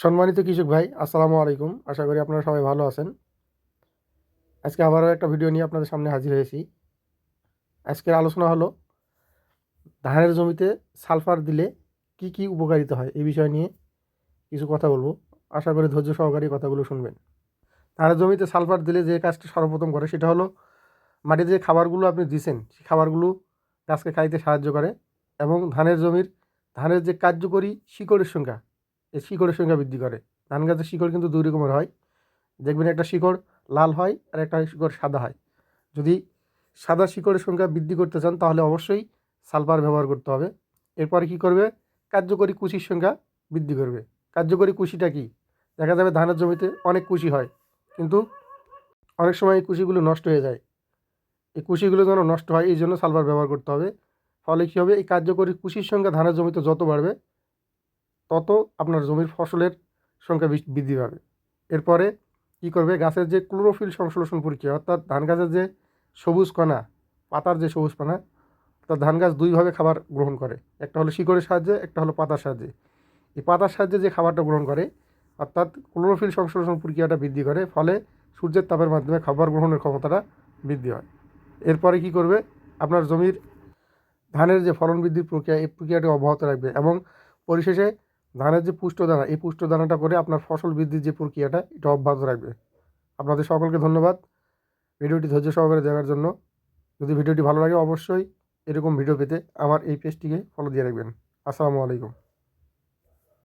সম্মানিত কৃষক ভাই, আসসালামু আলাইকুম। আশা করি আপনারা সবাই ভালো আছেন। আজকে আবারও একটা ভিডিও নিয়ে আপনাদের সামনে হাজির হয়েছি। আজকের আলোচনা হলো, ধানের জমিতে সালফার দিলে কি কি উপকারিতা হয়? এই বিষয় নিয়ে কিছু কথা বলব। আশা করি ধৈর্য সহকারে কথাগুলো শুনবেন। ধানের জমিতে সালফার দিলে যে কাজটি সর্বপ্রথম করে, সেটা হলো মাটিতে যে খাবারগুলো আপনি দিছেন, সেই খাবারগুলো গাছকে খাইতে সাহায্য করে এবং ধানের জমির, ধানের যে কার্যকরী শিকড়ের সংখ্যা এই শিকড়ের সংখ্যা বৃদ্ধি করে। ধান গাছের শিকড় কিন্তু দুই রকমের হয়। দেখবেন একটা শিকড় লাল হয় আর একটা শিকড় সাদা হয়। যদি সাদা শিকড়ের সংখ্যা বৃদ্ধি করতে চান, তাহলে অবশ্যই সালফার ব্যবহার করতে হবে। এরপরে কি করবে? কার্যকরী কুশির সংখ্যা বৃদ্ধি করবে। কার্যকরী কুশিটা কি? দেখা যাবে ধানের জমিতে অনেক কুশি হয়, কিন্তু অনেক সময় এই কুশিগুলো নষ্ট হয়ে যায়। এই কুশিগুলো যেন নষ্ট হয়, এই জন্য সালফার ব্যবহার করতে হবে। ফলে কী হবে? এই কার্যকরী কুশির সংখ্যা ধানের জমিতে যত বাড়বে তত আপনার জমির ফসলের সংখ্যা বৃদ্ধি পাবে। এরপরে কী করবে? গাছের যে ক্লোরোফিল সংশ্লেষণ প্রক্রিয়া, অর্থাৎ ধান গাছের যে সবুজ কণা, পাতার যে সবুজ কণা, অর্থাৎ ধান গাছ দুইভাবে খাবার গ্রহণ করে। একটা হলো শিকড়ের সাহায্যে, একটা হলো পাতার সাহায্যে। এই পাতার সাহায্যে যে খাবারটা গ্রহণ করে, অর্থাৎ ক্লোরোফিল সংশ্লেষণ প্রক্রিয়াটা বৃদ্ধি করে, ফলে সূর্যের তাপের মাধ্যমে খাবার গ্রহণের ক্ষমতাটা বৃদ্ধি হয়। এরপরে কি করবে? আপনার জমির ধানের যে ফলন বৃদ্ধির প্রক্রিয়া, এই প্রক্রিয়াটি অব্যাহত রাখবে এবং পরিশেষে ধানের যে পুষ্টদানা, এই পুষ্ট দানাটা করে আপনার ফসল বৃদ্ধির যে প্রক্রিয়াটা, এটা অব্যাহত রাখবে। আপনাদের সকলকে ধন্যবাদ ভিডিওটি ধৈর্য সহকারে দেখার জন্য। যদি ভিডিওটি ভালো লাগে, অবশ্যই এরকম ভিডিও পেতে আমার এই পেজটিকে ফলো দিয়ে রাখবেন। আসসালামু আলাইকুম।